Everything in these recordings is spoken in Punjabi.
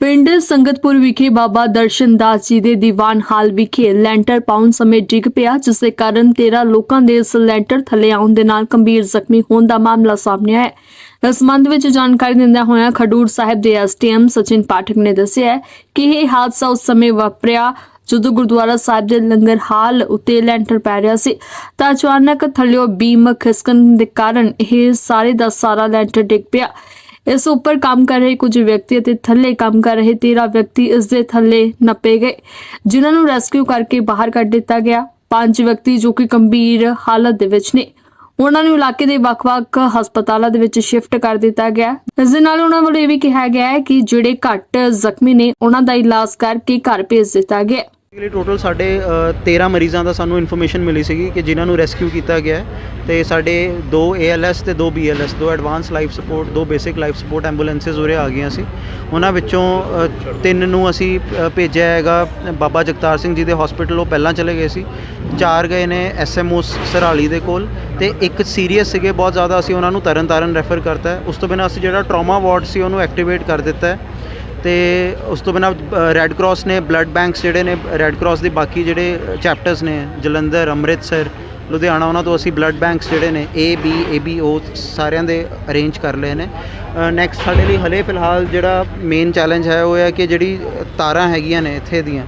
ਪਿੰਡ ਸੰਗਤਪੁਰ ਵਿਖੇ ਬਾਬਾ ਦਰਸ਼ਨ ਦਾਸ ਜੀ ਦੇ ਦੀਵਾਨ ਹਾਲ ਵਿਖੇ ਲੈਂਟਰ ਪਾਉਣ ਸਮੇਂ ਡਿੱਗ ਪਿਆ, ਜਿਸ ਦੇ ਕਾਰਨ 13 ਲੋਕਾਂ ਦੇ ਇਸ ਲੈਂਟਰ ਥੱਲੇ ਆਉਣ ਦੇ ਨਾਲ ਗੰਭੀਰ ਜ਼ਖਮੀ ਹੋਣ ਦਾ ਮਾਮਲਾ ਸਾਹਮਣੇ ਆਇਆ ਹੈ। ਇਸ ਸੰਬੰਧ ਵਿੱਚ ਜਾਣਕਾਰੀ ਦਿੰਦਿਆਂ ਹੋਇਆਂ ਖਡੂਰ ਸਾਹਿਬ ਦੇ ਐਸਟੀਐਮ ਸਚਿਨ ਪਾਠਕ ਨੇ ਦੱਸਿਆ ਹੈ ਕਿ ਇਹ ਹਾਦਸਾ ਉਸ ਸਮੇਂ ਵਾਪਰਿਆ ਜਦੋਂ ਗੁਰਦੁਆਰਾ ਸਾਹਿਬ ਦੇ ਲੰਗਰ ਹਾਲ ਉੱਤੇ ਲੈਂਟਰ ਪੈ ਰਿਹਾ ਸੀ। ਤਾਂ ਅਚਾਨਕ ਥੱਲਿਓ ਬੀਮ ਖਿਸਕਣ ਦੇ ਕਾਰਨ ਇਹ ਸਾਰੇ ਦਾ ਸਾਰਾ ਲੈਂਟਰ ਡਿੱਗ ਪਿਆ। ਇਸ ਉੱਪਰ ਕੰਮ ਕਰ ਰਹੇ ਕੁਝ ਵਿਅਕਤੀ ਅਤੇ ਥੱਲੇ ਕੰਮ ਕਰ ਰਹੇ 13 ਵਿਅਕਤੀ ਇਸ ਦੇ ਥੱਲੇ ਨੱਪੇ ਗਏ, ਜਿਨ੍ਹਾਂ ਨੂੰ ਰੈਸਕਿਊ ਕਰਕੇ ਬਾਹਰ ਕੱਢ ਦਿੱਤਾ ਗਿਆ। ਪੰਜ ਵਿਅਕਤੀ ਜੋ ਕਿ ਗੰਭੀਰ ਹਾਲਤ ਦੇ ਵਿੱਚ ਨੇ। ਉਹਨਾਂ ਨੂੰ ਇਲਾਕੇ ਦੇ ਵੱਖ-ਵੱਖ ਹਸਪਤਾਲਾਂ ਦੇ ਵਿੱਚ ਸ਼ਿਫਟ ਕਰ ਦਿੱਤਾ ਗਿਆ। ਇਸ ਦੇ ਨਾਲ ਉਹਨਾਂ ਵੱਲੋਂ ਇਹ ਵੀ ਕਿਹਾ ਗਿਆ ਹੈ ਕਿ ਜਿਹੜੇ ਘੱਟ ਜ਼ਖਮੀ ਨੇ, ਉਹਨਾਂ ਦਾ ਇਲਾਜ ਕਰਕੇ ਘਰ ਭੇਜ ਦਿੱਤਾ ਗਿਆ। ਬੇਸਿਕਲੀ ਟੋਟਲ ਸਾਡੇ ਅ, 13 ਮਰੀਜ਼ਾਂ ਦਾ ਸਾਨੂੰ ਇਨਫੋਰਮੇਸ਼ਨ ਮਿਲੀ ਸੀਗੀ ਕਿ ਜਿਨ੍ਹਾਂ ਨੂੰ ਰੈਸਕਿਊ ਕੀਤਾ ਗਿਆ ਹੈ ਤੇ ਸਾਡੇ ਦੋ ALS ਤੇ ਦੋ BLS ਦੋ ਐਡਵਾਂਸ ਲਾਈਫ ਸਪੋਰਟ ਦੋ ਬੇਸਿਕ ਲਾਈਫ ਸਪੋਰਟ ਐਂਬੂਲੈਂਸਸ ਉਰੇ ਆ ਗਈਆਂ ਸੀ। ਉਹਨਾਂ ਵਿੱਚੋਂ ਤਿੰਨ ਨੂੰ ਅਸੀਂ ਭੇਜਿਆ ਹੈਗਾ ਬਾਬਾ ਜਗਤਾਰ ਸਿੰਘ ਜੀ ਦੇ ਹਸਪੀਟਲ ਉਹ ਪਹਿਲਾਂ ਚਲੇ ਗਏ ਸੀ। ਚਾਰ ਗਏ ਨੇ ਐਸਐਮਓ ਸਰਾਲੀ ਦੇ ਕੋਲ ਤੇ ਇੱਕ ਸੀਰੀਅਸ ਸੀਗੇ ਬਹੁਤ ਜ਼ਿਆਦਾ ਅਸੀਂ ਉਹਨਾਂ ਨੂੰ ਤਰਨਤਾਰਨ ਰੈਫਰ ਕਰਤਾ ਉਸ ਤੋਂ ਬਿਨਾਂ ਅਸੀਂ ਜਿਹੜਾ ਟਰਾਮਾ ਵਾਰਡ ਸੀ ਉਹਨੂੰ ਐਕਟੀਵੇਟ ਕਰ ਦਿੱਤਾ ਹੈ। ਤੇ ਉਸ ਤੋਂ ਬਿਨਾਂ ਰੈੱਡ ਕਰਾਸ ਨੇ ਬਲੱਡ ਬੈਂਕਸ ਜਿਹੜੇ ਨੇ ਰੈੱਡ ਕਰਾਸ ਦੇ ਬਾਕੀ ਜਿਹੜੇ ਚੈਪਟਰਸ ਨੇ, ਜਲੰਧਰ, ਅੰਮ੍ਰਿਤਸਰ, ਲੁਧਿਆਣਾ, ਉਹਨਾਂ ਤੋਂ ਅਸੀਂ ਬਲੱਡ ਬੈਂਕਸ ਜਿਹੜੇ ਨੇ, A, B A, B, O ਸਾਰਿਆਂ ਦੇ ਅਰੇਂਜ ਕਰ ਲਏ ਨੇ। ਨੈਕਸਟ ਸਾਡੇ ਲਈ ਹਲੇ ਫਿਲਹਾਲ ਜਿਹੜਾ ਮੇਨ ਚੈਲੰਜ ਹੈ, ਉਹ ਹੈ ਕਿ ਜਿਹੜੀ ਤਾਰਾਂ ਹੈਗੀਆਂ ਨੇ ਇੱਥੇ ਦੀਆਂ,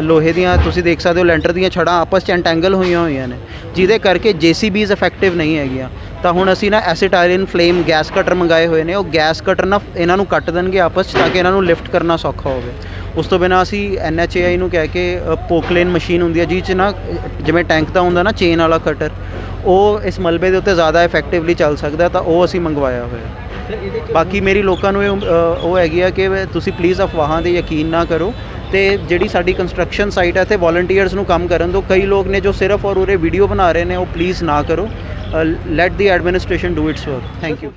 ਲੋਹੇ ਦੀਆਂ, ਤੁਸੀਂ ਦੇਖ ਸਕਦੇ ਹੋ, ਲੈਂਟਰ ਦੀਆਂ ਛੜਾਂ ਆਪਸ 'ਚ ਐਂਟੈਂਗਲ ਹੋਈਆਂ ਹੋਈਆਂ ਨੇ, ਜਿਹਦੇ ਕਰਕੇ JCBs ਇਫੈਕਟਿਵ ਨਹੀਂ ਹੈਗੀਆਂ। ਤਾਂ ਹੁਣ ਅਸੀਂ ਨਾ ਐਸੀਟਾਈਲਿਨ ਫਲੇਮ ਗੈਸ ਕਟਰ ਮੰਗਾਏ ਹੋਏ ਨੇ, ਉਹ ਗੈਸ ਕਟਰ ਨਾ ਇਹਨਾਂ ਨੂੰ ਕੱਟ ਦੇਣਗੇ ਆਪਸ 'ਚ ਤਾਂ ਕਿ ਇਹਨਾਂ ਨੂੰ ਲਿਫਟ ਕਰਨਾ ਸੌਖਾ ਹੋਵੇ। ਉਸ ਤੋਂ ਬਿਨਾਂ ਅਸੀਂ NHAI ਨੂੰ ਕਹਿ ਕੇ ਪੋਕਲੇਨ ਮਸ਼ੀਨ ਹੁੰਦੀ ਹੈ ਜਿਹਦੇ 'ਚ ਨਾ ਜਿਵੇਂ ਟੈਂਕ ਦਾ ਹੁੰਦਾ ਨਾ ਚੇਨ ਵਾਲਾ ਕਟਰ, ਉਹ ਇਸ ਮਲਬੇ ਦੇ ਉੱਤੇ ਜ਼ਿਆਦਾ ਇਫੈਕਟਿਵਲੀ ਚੱਲ ਸਕਦਾ ਤਾਂ ਉਹ ਅਸੀਂ ਮੰਗਵਾਇਆ ਹੋਇਆ ਬਾਕੀ ਮੇਰੀ ਲੋਕਾਂ ਨੂੰ ਇਹ ਉਹ ਹੈਗੀ ਆ ਕਿ ਤੁਸੀਂ ਪਲੀਜ਼ ਅਫਵਾਹਾਂ ਤੇ ਯਕੀਨ ਨਾ ਕਰੋ ਤੇ ਜਿਹੜੀ ਸਾਡੀ ਕੰਸਟਰਕਸ਼ਨ ਸਾਈਟ ਹੈ ਤੇ ਵੋਲੰਟੀਅਰਸ ਨੂੰ ਕੰਮ ਕਰਨ ਦਿਓ ਕਈ ਲੋਕ ਨੇ ਜੋ ਸਿਰਫ ਔਰ ਉਰੇ ਵੀਡੀਓ ਬਣਾ ਰਹੇ ਨੇ, ਉਹ ਪਲੀਜ਼ ਨਾ ਕਰੋ। Uh, let the administration do its work. Thank you.